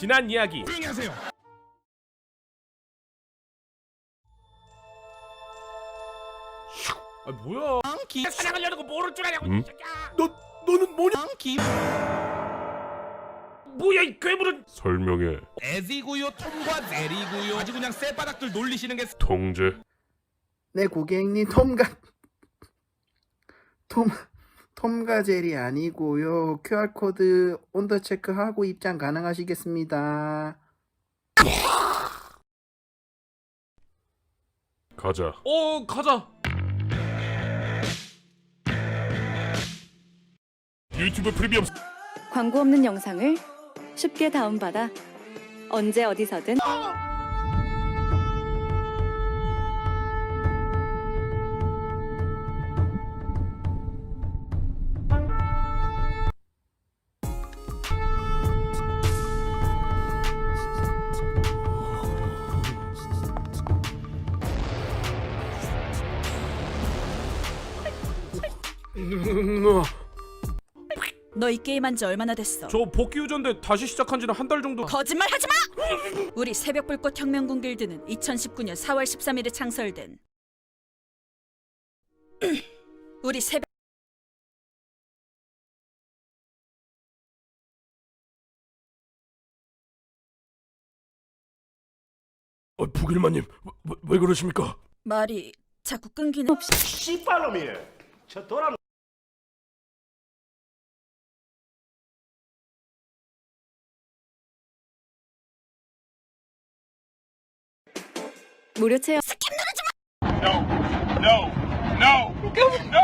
지난 이야기 조용히 하세요. 아 뭐야 기 사냥하려는 거 모를 줄 아냐고 음? 이 새끼야 너 너는 뭐냐? 기 뭐야 이 괴물은 설명해 에지고요 톰과 제리고요. 아주 그냥 쇠바닥들 놀리시는 게 통제 네 고객님 톰가 톰 톰과 젤이 아니고요. QR 코드 온도 체크하고 입장 가능하시겠습니다. 가자. 어 가자. 유튜브 프리미엄 광고 없는 영상을 쉽게 다운받아 언제 어디서든 너 이 게임한 지 얼마나 됐어? 저 복귀 후전데 다시 시작한 지는 한 달 정도 거짓말 하지 마! 우리 새벽불꽃 혁명군 길드는 2019년 4월 13일에 창설된 우리 새벽 어, 북일마님 왜, 왜 그러십니까? 말이 자꾸 끊기는 씨발놈이 저 도란 무료 체험 no no no no